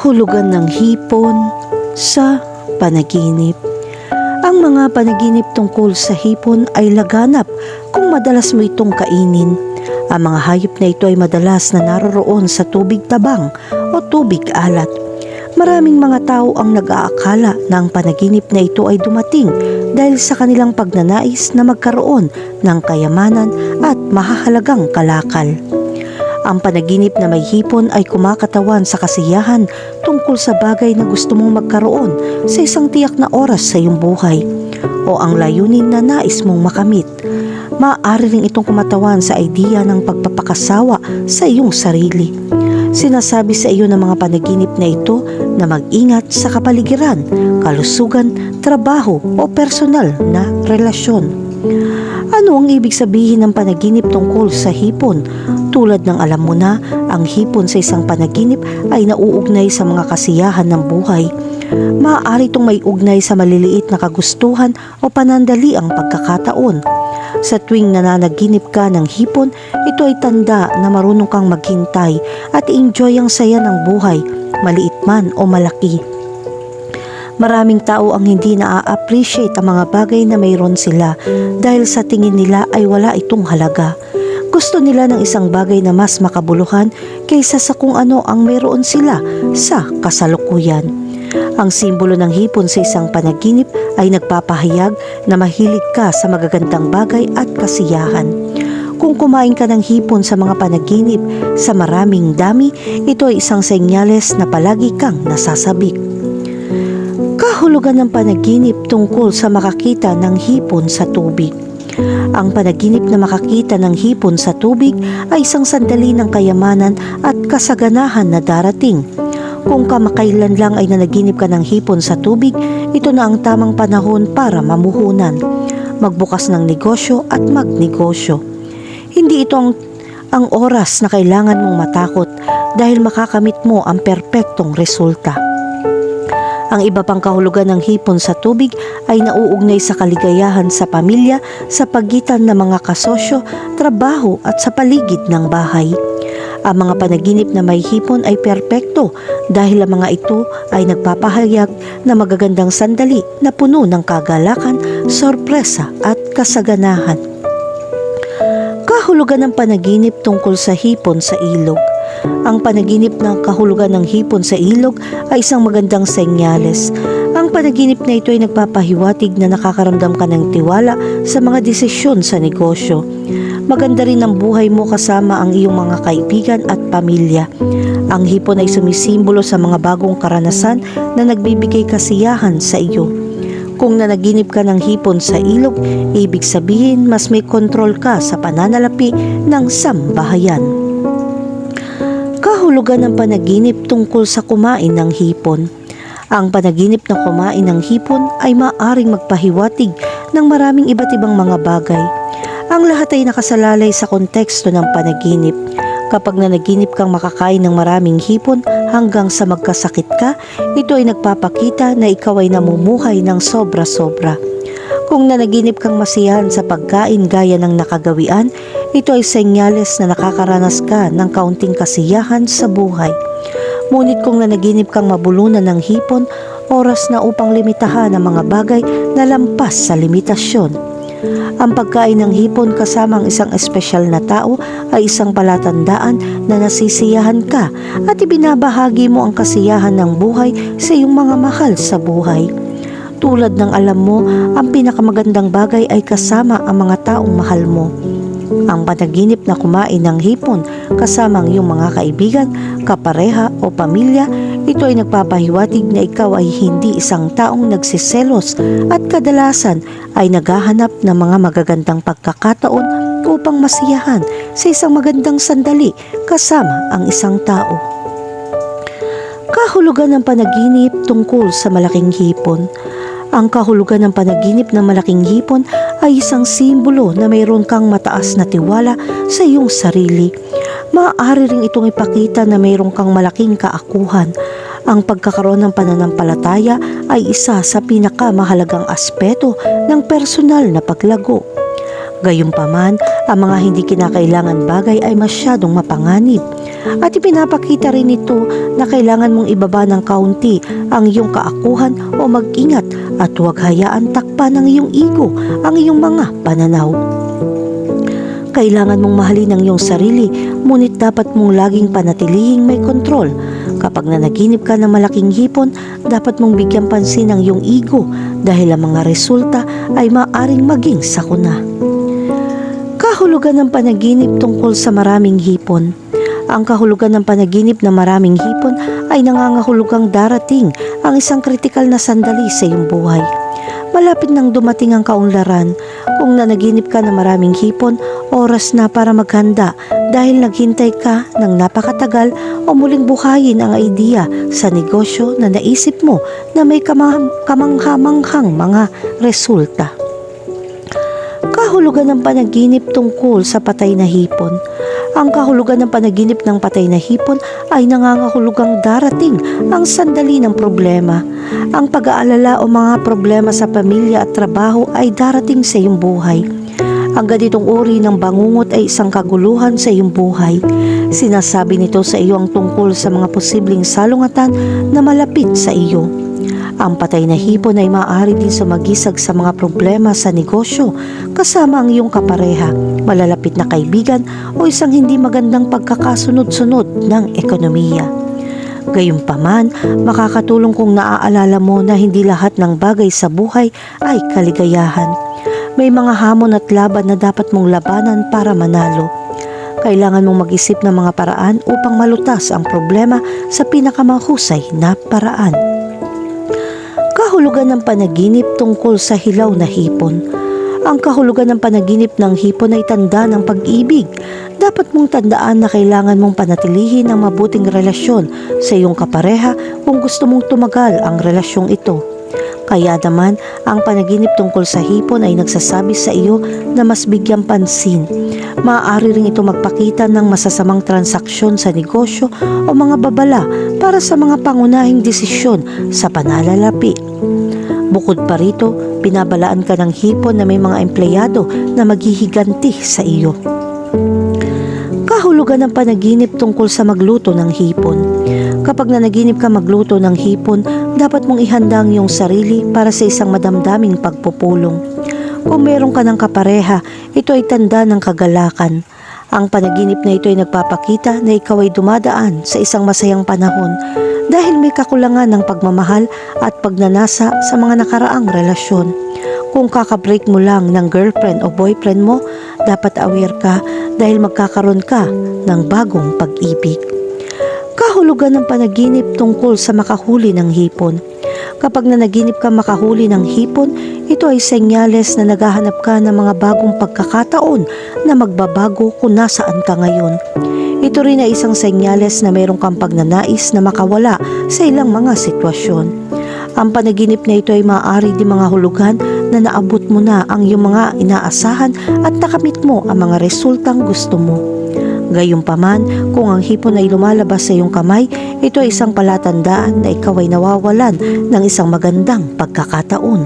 Kahulugan ng hipon sa panaginip. Ang mga panaginip tungkol sa hipon ay laganap kung madalas mo itong kainin. Ang mga hayop na ito ay madalas na naroroon sa tubig tabang o tubig alat. Maraming mga tao ang nag-aakala na ang panaginip na ito ay dumating dahil sa kanilang pagnanais na magkaroon ng kayamanan at mahahalagang kalakal. Ang panaginip na may hipon ay kumakatawan sa kasiyahan tungkol sa bagay na gusto mong magkaroon sa isang tiyak na oras sa iyong buhay o ang layunin na nais mong makamit. Maaari rin itong kumatawan sa idea ng pagpapakasawa sa iyong sarili. Sinasabi sa iyo ng mga panaginip na ito na mag-ingat sa kapaligiran, kalusugan, trabaho o personal na relasyon. Ano ang ibig sabihin ng panaginip tungkol sa hipon? Tulad ng alam mo na, ang hipon sa isang panaginip ay nauugnay sa mga kasiyahan ng buhay. Maaari itong may ugnay sa maliliit na kagustuhan o panandali ang pagkakataon. Sa tuwing nananaginip ka ng hipon, ito ay tanda na marunong kang maghintay at enjoy ang saya ng buhay, maliit man o malaki. Maraming tao ang hindi na-appreciate ang mga bagay na mayroon sila dahil sa tingin nila ay wala itong halaga. Gusto nila ng isang bagay na mas makabuluhan kaysa sa kung ano ang mayroon sila sa kasalukuyan. Ang simbolo ng hipon sa isang panaginip ay nagpapahayag na mahilig ka sa magagandang bagay at kasiyahan. Kung kumain ka ng hipon sa mga panaginip sa maraming dami, ito ay isang senyales na palagi kang nasasabik. Kahulugan ng panaginip tungkol sa makakita ng hipon sa tubig. Ang panaginip na makakita ng hipon sa tubig ay isang sandali ng kayamanan at kasaganahan na darating. Kung kamakailan lang ay nanaginip ka ng hipon sa tubig, ito na ang tamang panahon para mamuhunan, magbukas ng negosyo at magnegosyo. Hindi ito ang, ang oras na kailangan mong matakot dahil makakamit mo ang perpektong resulta. Ang iba pang kahulugan ng hipon sa tubig ay nauugnay sa kaligayahan sa pamilya sa pagitan ng mga kasosyo, trabaho at sa paligid ng bahay. Ang mga panaginip na may hipon ay perpekto dahil ang mga ito ay nagpapahayag na magagandang sandali na puno ng kagalakan, sorpresa at kasaganahan. Kahulugan ng panaginip tungkol sa hipon sa ilog. Ang panaginip ng kahulugan ng hipon sa ilog ay isang magandang senyales. Ang panaginip na ito ay nagpapahiwatig na nakakaramdam ka ng tiwala sa mga desisyon sa negosyo. Maganda rin ang buhay mo kasama ang iyong mga kaibigan at pamilya. Ang hipon ay sumisimbolo sa mga bagong karanasan na nagbibigay kasiyahan sa iyo. Kung nanaginip ka ng hipon sa ilog, ibig sabihin mas may kontrol ka sa pananalapi ng sambahayan. Kahulugan ng panaginip tungkol sa kumain ng hipon. Ang panaginip na kumain ng hipon ay maaring magpahiwatig ng maraming iba't ibang mga bagay. Ang lahat ay nakasalalay sa konteksto ng panaginip. Kapag nanaginip kang makakain ng maraming hipon hanggang sa magkasakit ka, ito ay nagpapakita na ikaw ay namumuhay ng sobra-sobra. Kung nanaginip kang masiyahan sa pagkain gaya ng nakagawian, ito ay senyales na nakakaranas ka ng kaunting kasiyahan sa buhay. Ngunit kung nanaginip kang mabulunan ng hipon, oras na upang limitahan ang mga bagay na lampas sa limitasyon. Ang pagkain ng hipon kasama ang isang espesyal na tao ay isang palatandaan na nasisiyahan ka at ibinabahagi mo ang kasiyahan ng buhay sa iyong mga mahal sa buhay. Tulad ng alam mo, ang pinakamagandang bagay ay kasama ang mga taong mahal mo. Ang panaginip na kumain ng hipon kasama ang iyong mga kaibigan, kapareha o pamilya, ito ay nagpapahiwatig na ikaw ay hindi isang taong nagsiselos at kadalasan ay naghahanap ng mga magagandang pagkakataon upang masiyahan sa isang magandang sandali kasama ang isang tao. Kahulugan ng panaginip tungkol sa malaking hipon. Ang kahulugan ng panaginip ng malaking hipon ay isang simbolo na mayroon kang mataas na tiwala sa iyong sarili. Maaari ring itong ipakita na mayroon kang malaking kaakuhan. Ang pagkakaroon ng pananampalataya ay isa sa pinakamahalagang aspeto ng personal na paglago. Gayunpaman, ang mga hindi kinakailangan bagay ay masyadong mapanganib. At ipinapakita rin ito na kailangan mong ibaba ng kaunti ang iyong kaakuhan o mag-ingat at huwag hayaan takpan ng iyong ego ang iyong mga pananaw. Kailangan mong mahalin ang iyong sarili, ngunit dapat mong laging panatilihing may kontrol. Kapag nanaginip ka ng malaking hipon, dapat mong bigyan pansin ang iyong ego dahil ang mga resulta ay maaring maging sakuna. Kahulugan ng panaginip tungkol sa maraming hipon. Ang kahulugan ng panaginip na maraming hipon ay nangangahulugang darating ang isang kritikal na sandali sa iyong buhay. Malapit nang dumating ang kaunlaran. Kung nanaginip ka ng maraming hipon, oras na para maghanda dahil naghintay ka ng napakatagal o muling buhayin ang idea sa negosyo na naisip mo na may kamang- kamanghamanghang mga resulta. Kahulugan ng panaginip tungkol sa patay na hipon. Ang kahulugan ng panaginip ng patay na hipon ay nangangahulugang darating ang sandali ng problema. Ang pag-aalala o mga problema sa pamilya at trabaho ay darating sa iyong buhay. Ang ganitong uri ng bangungot ay isang kaguluhan sa iyong buhay. Sinasabi nito sa iyo ang tungkol sa mga posibleng salungatan na malapit sa iyo. Ang patay na hipon ay maaari din sumagisag sa mga problema sa negosyo kasama ang iyong kapareha, malalapit na kaibigan o isang hindi magandang pagkakasunod-sunod ng ekonomiya. Gayunpaman, makakatulong kung naaalala mo na hindi lahat ng bagay sa buhay ay kaligayahan. May mga hamon at laban na dapat mong labanan para manalo. Kailangan mong mag-isip ng mga paraan upang malutas ang problema sa pinakamahusay na paraan. Kahulugan ng panaginip tungkol sa hilaw na hipon. Ang kahulugan ng panaginip ng hipon ay tanda ng pag-ibig. Dapat mong tandaan na kailangan mong panatilihin ang mabuting relasyon sa iyong kapareha kung gusto mong tumagal ang relasyong ito. Kaya naman, ang panaginip tungkol sa hipon ay nagsasabi sa iyo na mas bigyang pansin. Maaari rin ito magpakita ng masasamang transaksyon sa negosyo o mga babala para sa mga pangunahing desisyon sa panalalapi. Bukod pa rito, binabalaan ka ng hipon na may mga empleyado na maghihiganti sa iyo. Kahulugan ng panaginip tungkol sa magluto ng hipon. Kapag nanaginip ka magluto ng hipon, dapat mong ihanda ang iyong sarili para sa isang madamdaming pagpupulong. Kung meron ka ng kapareha, ito ay tanda ng kagalakan. Ang panaginip na ito ay nagpapakita na ikaw ay dumadaan sa isang masayang panahon dahil may kakulangan ng pagmamahal at pagnanasa sa mga nakaraang relasyon. Kung kakabreak mo lang ng girlfriend o boyfriend mo, dapat aware ka dahil magkakaroon ka ng bagong pag-ibig. Kahulugan ng panaginip tungkol sa makahuli ng hipon. Kapag nanaginip ka makahuli ng hipon, ito ay senyales na naghahanap ka ng mga bagong pagkakataon na magbabago kung nasaan ka ngayon. Ito rin ay isang senyales na mayroong kang pagnanais na makawala sa ilang mga sitwasyon. Ang panaginip na ito ay maaari di mga hulugan na naabot mo na ang iyong mga inaasahan at nakamit mo ang mga resultang gusto mo. Gayunpaman, kung ang hipon ay lumalabas sa iyong kamay, ito ay isang palatandaan na ikaw ay nawawalan ng isang magandang pagkakataon.